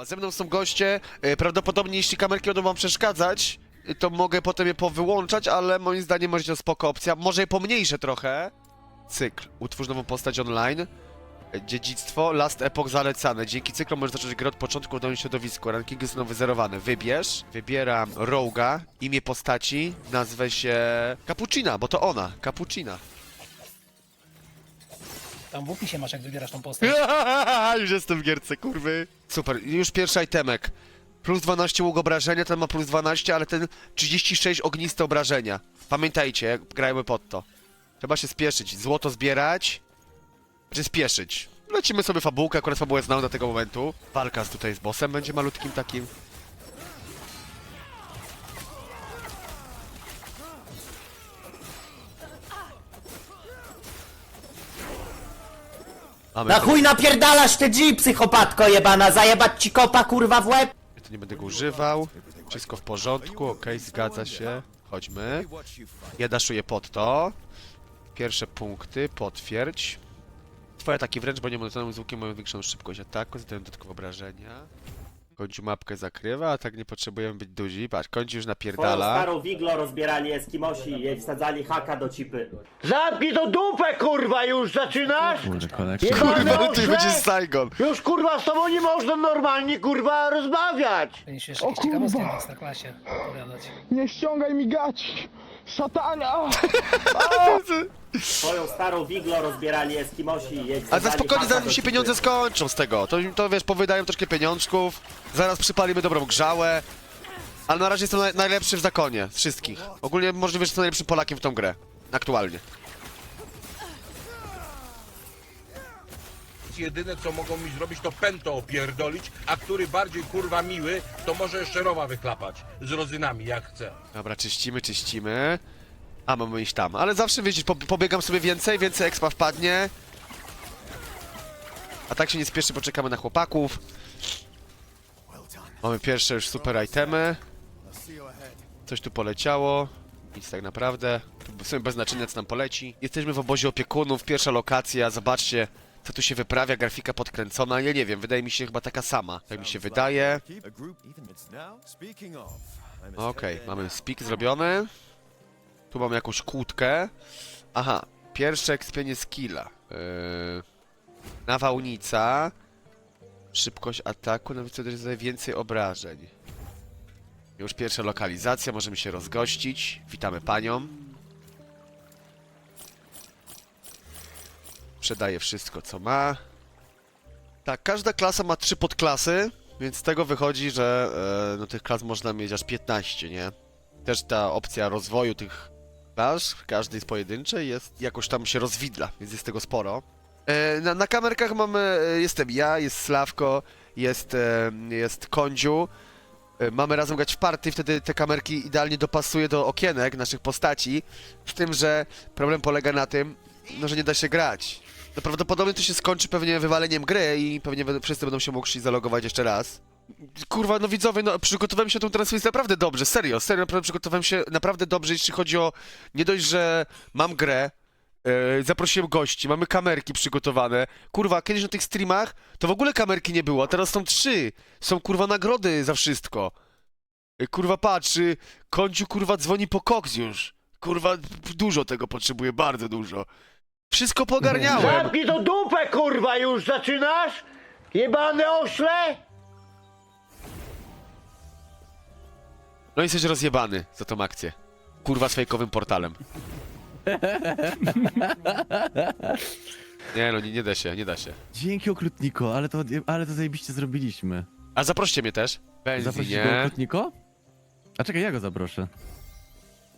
siema, ze mną są goście. E, Prawdopodobnie jeśli kamerki będą wam przeszkadzać, e, to mogę potem je powyłączać, ale moim zdaniem może to spoko opcja. Może je pomniejszę trochę. Cykl. Utwórz nową postać online. E, Dziedzictwo, Last Epoch zalecane. Dzięki cyklu możesz zacząć grę od początku w nowym środowisku. Rankingi są wyzerowane. Wybierz. Wybieram Roga. Imię postaci. Nazwę się... Cappuccina, bo to ona. Cappuccina. Tam w opisie masz, jak wybierasz tą postać. już jestem w gierce, kurwy. Super, już pierwszy itemek. Plus 12 łuk obrażenia, ten ma plus 12, ale ten 36 ogniste obrażenia. Pamiętajcie, grajmy pod to. Trzeba się spieszyć, złoto zbierać. Czy spieszyć. Lecimy sobie fabułkę, akurat fabułę znam do tego momentu. Walka z tutaj z bossem będzie malutkim takim. Mamy Na chuj napierdalasz ty G, psychopatko jebana, zajebać ci kopa kurwa w łeb? Ja to nie będę go używał. Wszystko w porządku, okej, zgadza się. Chodźmy. Ja daszuję pod to. Pierwsze punkty, potwierdź. Twoje ataki wręcz, bo nie monotonem z łukiem mają większą szybkość ataku, zadają dodatkowe obrażenia. Końcu mapkę zakrywa, a tak nie potrzebujemy być duzi. Patrz, kończy już Twoją napierdala. starą wiglo rozbierali Eskimosi i wsadzali haka do cipy. Zamknij to dupę, kurwa, już zaczynasz? Kurde, kolekcja. Jebany Kurwa, ty będziesz Saigon. Już kurwa z tobą nie można normalnie kurwa rozmawiać. Będziesz jeszcze jakieś ciekawostki nas na klasie opowiadać. Nie ściągaj mi gaci! Szatania! Twoją starą wiglo rozbierali Eskimosi i wsadzali za spokojnie, zaraz mi się pieniądze skończą z tego. To, to wiesz, powydają troszkę pieniążków. Zaraz przypalimy dobrą grzałę. Ale na razie jestem naj, najlepszy w zakonie z wszystkich. Ogólnie możliwe, że jestem najlepszym Polakiem w tą grę. Aktualnie. Jedyne co mogą mi zrobić to pęto opierdolić, a który bardziej kurwa miły, to może jeszcze rowa wyklapać z rozynami jak chce. Dobra, czyścimy, czyścimy. A, mamy iść tam. Ale zawsze, wiecie, po, pobiegam sobie więcej, więcej expa wpadnie. A tak się nie spieszy, poczekamy na chłopaków. Mamy pierwsze już super itemy. Coś tu poleciało. Nic tak naprawdę. W sumie bez znaczenia, co nam poleci. Jesteśmy w obozie opiekunów, pierwsza lokacja, zobaczcie. Co tu się wyprawia, grafika podkręcona, ja nie wiem, wydaje mi się chyba taka sama, tak mi się wydaje. Okej, mamy speak zrobiony. Tu mamy jakąś kłódkę. Aha, pierwsze ekspienie skilla. Yy, nawałnica. Szybkość ataku, nawet wtedy zadaje więcej obrażeń. Już pierwsza lokalizacja, możemy się rozgościć. Witamy panią. Sprzedaje wszystko, co ma. Tak, każda klasa ma trzy podklasy, więc z tego wychodzi, że e, no, tych klas można mieć aż 15, nie? Też ta opcja rozwoju tych klas, każdej jest pojedynczej, jest jakoś tam się rozwidla, więc jest tego sporo. E, na, na kamerkach mamy, e, jestem ja, jest Slawko, jest, e, jest Kondziu. E, Mamy razem grać w party, wtedy te kamerki idealnie dopasuje do okienek naszych postaci. Z tym, że problem polega na tym, no, że nie da się grać. No prawdopodobnie to się skończy pewnie wywaleniem gry i pewnie wszyscy będą się mogli zalogować jeszcze raz. Kurwa, no widzowie, no przygotowałem się na tą transmisję naprawdę dobrze, serio, serio, naprawdę przygotowałem się naprawdę dobrze, jeśli chodzi o nie dość, że mam grę, e, zaprosiłem gości, mamy kamerki przygotowane. Kurwa, kiedyś na tych streamach to w ogóle kamerki nie było, a teraz są trzy. Są kurwa nagrody za wszystko. E, Kurwa, patrz, y, Kądziu kurwa dzwoni po koks już. Kurwa, dużo tego potrzebuję, bardzo dużo. Wszystko pogarniałem. Zamknij to dupę, kurwa, już zaczynasz? Jebany ośle? No i jesteś rozjebany za tą akcję. Kurwa z fejkowym portalem. Nie no, nie, nie da się, nie da się. Dzięki okrutniko, ale to, ale to zajebiście zrobiliśmy. A zaproście mnie też. Zaprosić go Benzinie. okrutniko? A czekaj, ja go zaproszę.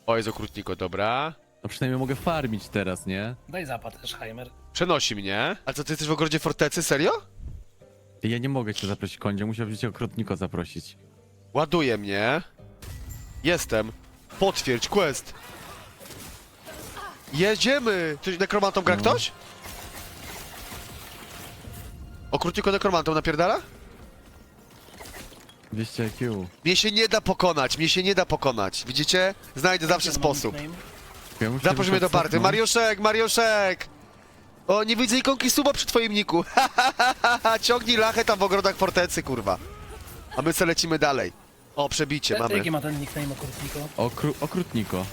O, jest okrutniko, dobra. No przynajmniej mogę farmić teraz, nie? Daj zapad też, Heimer. Przenosi mnie. A co, ty jesteś w ogrodzie fortecy? Serio? Ja nie mogę cię zaprosić kondzie, musiałbym cię okrutniko zaprosić. Ładuje mnie. Jestem. Potwierdź quest. Jedziemy! Ktoś nekromantą gra No. ktoś? Okrutniko nekromantą napierdala? 200 IQ. Mnie się nie da pokonać, mnie się nie da pokonać. Widzicie? Znajdę zawsze sposób. Nickname. Ja muszę Zaproś mnie do wyszedł party. no. Mariuszek, Mariuszek! O, nie widzę ikonki suba przy twoim niku. Ciągnij lachę tam w ogrodach fortecy, kurwa. A my co lecimy dalej. O, przebicie Mamy. mamy. Jaki ma ten nickname okrutniko? Okru okrutniko.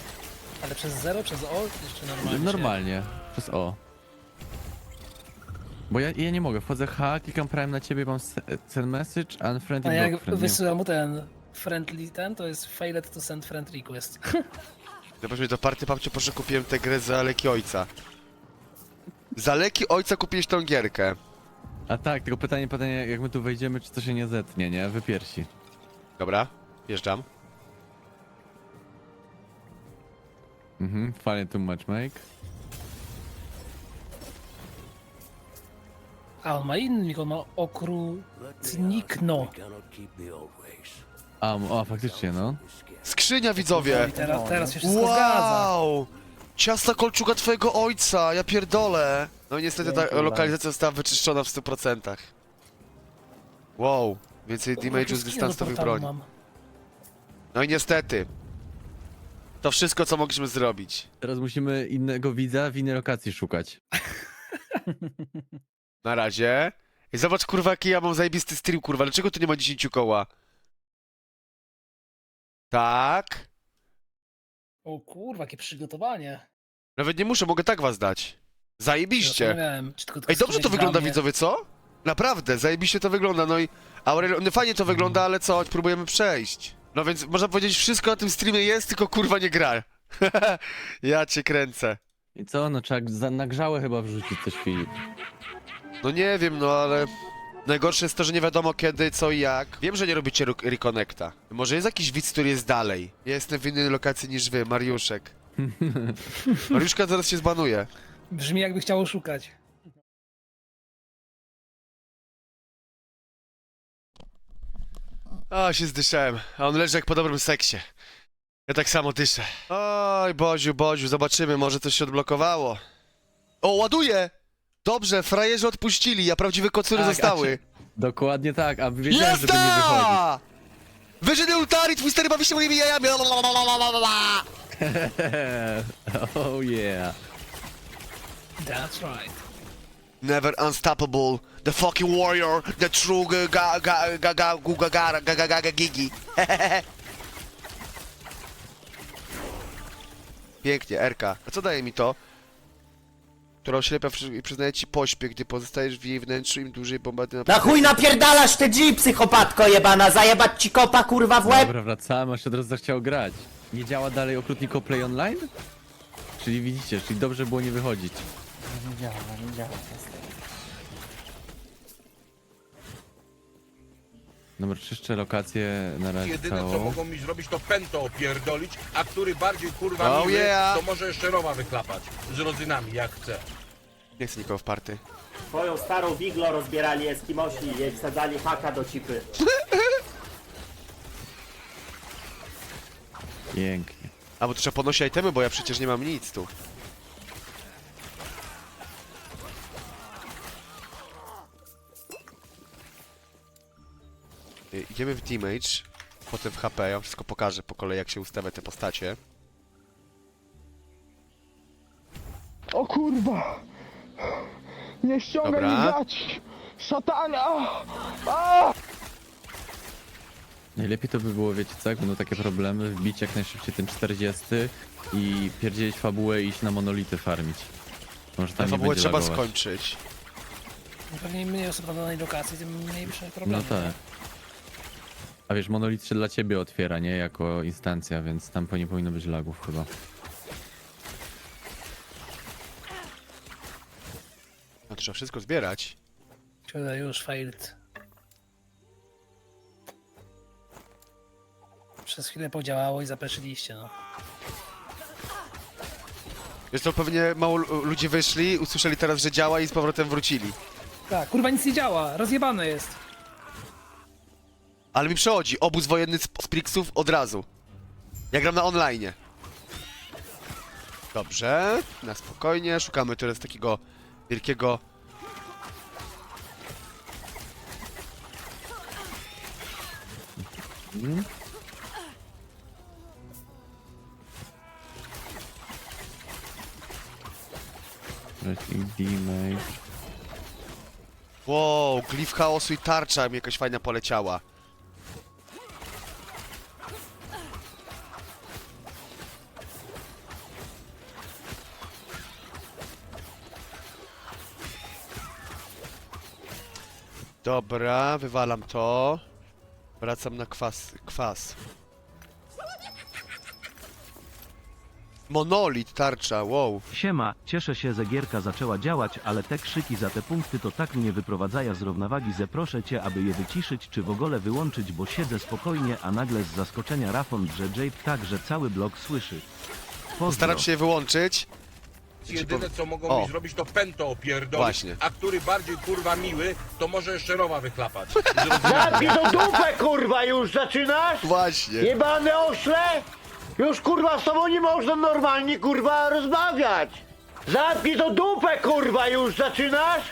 Ale przez zero, przez O, jeszcze normalnie? się- Normalnie. Przez O. Bo ja, ja nie mogę, wchodzę H, klikam prime na ciebie, mam se- send message, unfriendly A jak block friend. nie- wysyłam mu ten friendly ten, to jest failed to send friend request. Zobaczmy, do party papcie proszę kupiłem tę grę za leki ojca. Za leki ojca kupiłeś tą gierkę. A tak, tylko pytanie, pytanie, jak my tu wejdziemy, czy to się nie zetnie, nie? Wypiersi. Dobra, wjeżdżam. Mhm, fajnie tu matchmake. A on ma inny on ma okrutnikno. A, o, faktycznie, no. Skrzynia, widzowie! I teraz, teraz się wszystko zgadza. Wow! Ciasta kolczuga twojego ojca, ja pierdolę! No i niestety ta lokalizacja została wyczyszczona w 100%. Wow, więcej damage'u z dystansowych broni. mam. No i niestety. To wszystko, co mogliśmy zrobić. Teraz musimy innego widza w innej lokacji szukać. Na razie. I zobacz, kurwa, jaki ja mam zajebisty stream, kurwa. Dlaczego tu nie ma 10 koła? Tak. O kurwa, jakie przygotowanie. Nawet nie muszę, mogę tak was dać. Zajebiście. Zastanawiałem, czy tylko Ej, dobrze to wygląda, dla mnie. widzowie, co? Naprawdę, zajebiście to wygląda, no i Aurelio, no fajnie to wygląda, ale co, próbujemy przejść. No więc można powiedzieć, wszystko na tym streamie jest, tylko kurwa nie gra. ja cię kręcę. I co? No trzeba za nagrzałe chyba wrzucić coś Filip. No nie wiem, no ale... Najgorsze jest to, że nie wiadomo kiedy, co i jak. Wiem, że nie robicie re- reconnecta. Może jest jakiś widz, który jest dalej. Ja jestem w innej lokacji niż wy, Mariuszek. Mariuszka zaraz się zbanuje. Brzmi jakby chciało szukać. O, się zdyszałem. A on leży jak po dobrym seksie. Ja tak samo dyszę. Oj, Boziu, Boziu, zobaczymy, może coś się odblokowało. O, ładuje! Dobrze, frajerzy odpuścili, a prawdziwe kocury Tak, a zostały. Dokładnie tak, a wiedziałem, żeby nie wychodzić. Jazda! Wyżyny ultari, twój stary bawi się moimi jajami. Lalalala. oh yeah. That's right. Never unstoppable, the fucking warrior, the true ga ga ga ga ga gu- ga ga ga ga ga ga gigi. Pięknie, Erka. A co daje mi to? Która oślepia i przyznaje ci pośpiech, gdy pozostajesz w jej wnętrzu im dłużej bombardy na Na chuj napierdalasz te G, psychopatko jebana, zajebać ci kopa kurwa w łeb? Dobra, wracamy, aż od razu zachciał grać. Nie działa dalej okrutniko Play Online? Czyli widzicie, czyli dobrze było nie wychodzić. Nie działa, nie działa. Dobra, czyszczę lokację na razie Jedyne co całą. mogą mi zrobić to pęto opierdolić, a który bardziej kurwa Oh miły, yeah. to może jeszcze rowa wyklapać. Z rodzynami jak chce. Nie chcę nikogo w party. Twoją starą wiglo rozbierali Eskimosi i wsadzali haka do cipy. Pięknie. A bo trzeba podnosić itemy, bo ja przecież nie mam nic tu. Idziemy w damage, potem w HP, ja wam wszystko pokażę po kolei jak się ustawia te postacie. O kurwa! Nie ściągaj Dobra. mi gaci! Szatanie! A! Najlepiej to by było, wiecie co, jak będą takie problemy, wbić jak najszybciej ten 40 i pierdzielić fabułę i iść na monolity farmić. Może tam nie fabułę będzie trzeba lagować. skończyć. Pewnie im mniej osób na danej lokacji, tym mniejsze problemy. No tak. A wiesz, monolit się dla ciebie otwiera, nie? Jako instancja, więc tam po- nie powinno być lagów chyba. No trzeba wszystko zbierać. Siada już failed. Przez chwilę podziałało i zapeszyliście, no. Wiesz to pewnie mało lu- ludzi wyszli, usłyszeli teraz, że działa i z powrotem wrócili. Tak, kurwa nic nie działa, rozjebane jest. Ale mi przechodzi, obóz wojenny z z Prixów od razu. Ja gram na online. Dobrze, na spokojnie, szukamy teraz takiego wielkiego... Damage. Wow, glif chaosu i tarcza mi jakaś fajna poleciała. Dobra, wywalam to. Wracam na kwas. kwas. Monolit, tarcza, wow. Siema, cieszę się, że gierka zaczęła działać, ale te krzyki za te punkty to tak mnie wyprowadzają z równowagi, że proszę cię, aby je wyciszyć czy w ogóle wyłączyć, bo siedzę spokojnie, a nagle z zaskoczenia Rafon drze Jape tak, że cały blok słyszy. Pozdro. Staram się je wyłączyć. Jedyne co mogą O. mi zrobić to pęto opierdolić, Właśnie. a który bardziej kurwa miły, to może jeszcze rowa wychlapać. Z rodzynami. Zamknij to dupę, kurwa, już zaczynasz? Właśnie. Jebane ośle! Już kurwa z tobą nie można normalnie kurwa rozmawiać! Zamknij to dupę kurwa już zaczynasz?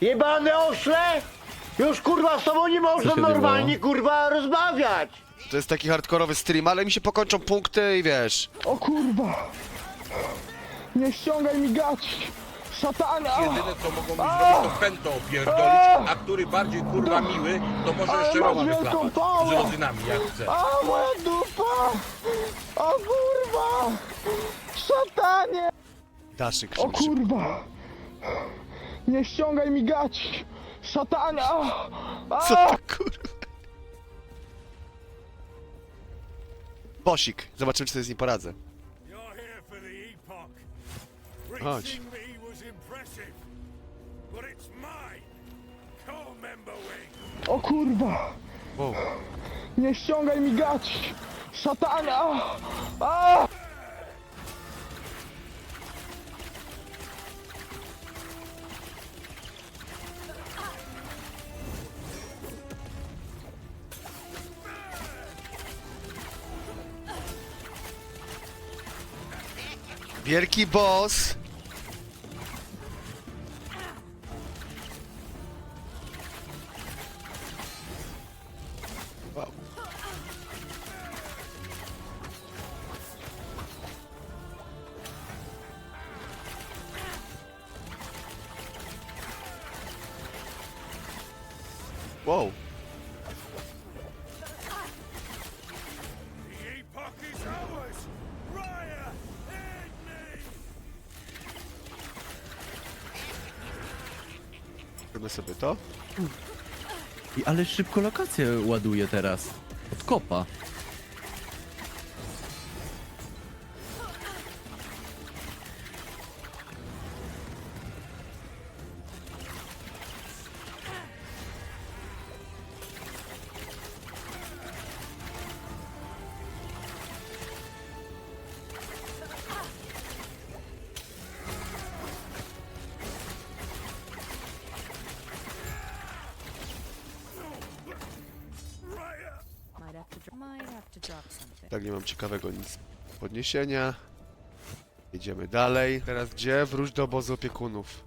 Jebane ośle! Już kurwa z tobą nie można się normalnie kurwa rozmawiać! To jest taki hardkorowy stream, ale mi się pokończą punkty i wiesz. O kurwa! Nie ściągaj mi gaci! Szatanie! a! Jedyne co mogą mi zrobić to pęto opierdolić, a który bardziej kurwa miły, to może jeszcze masz rowa wielką wyklapać. pałę. Z rodzynami jak chce. A moja dupa! O kurwa! Szatanie! Daszyk O kurwa! Nie ściągaj mi gaci! Szatanie! a! A! Co to kurwa? Bosik, zobaczymy czy sobie z nim poradzę. Wing. O kurwa! Wow. Nie ściągaj mi gaci! Szatanie! a! A! Wielki boss. Wow. Zróbmy sobie to. I ale szybko lokację ładuje teraz. Od kopa. Tak, nie mam ciekawego nic. Podniesienia. Jedziemy dalej. Teraz gdzie? Wróć do obozu opiekunów.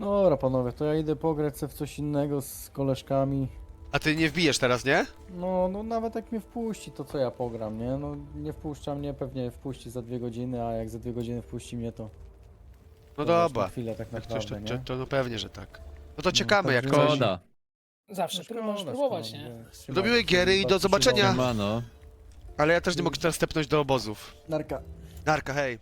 Dobra panowie, to ja idę pograć se w coś innego z koleżkami. A ty nie wbijesz teraz, nie? No, no nawet jak mnie wpuści, to co ja pogram, nie? No nie wpuszcza mnie, pewnie wpuści za dwie godziny, a jak za dwie godziny wpuści mnie, to... No to już dobra. Na chwilę tak Jak coś, to, naprawdę, to, nie? to no pewnie, że tak. No to czekamy, jak coś. Szkoda. Zawsze No pró- możesz szkoda, próbować, szkoda, nie? miłej giery i do zobaczenia. Siemano. Ale ja też nie mogę teraz stepnąć do obozów. Narka. Narka, hej.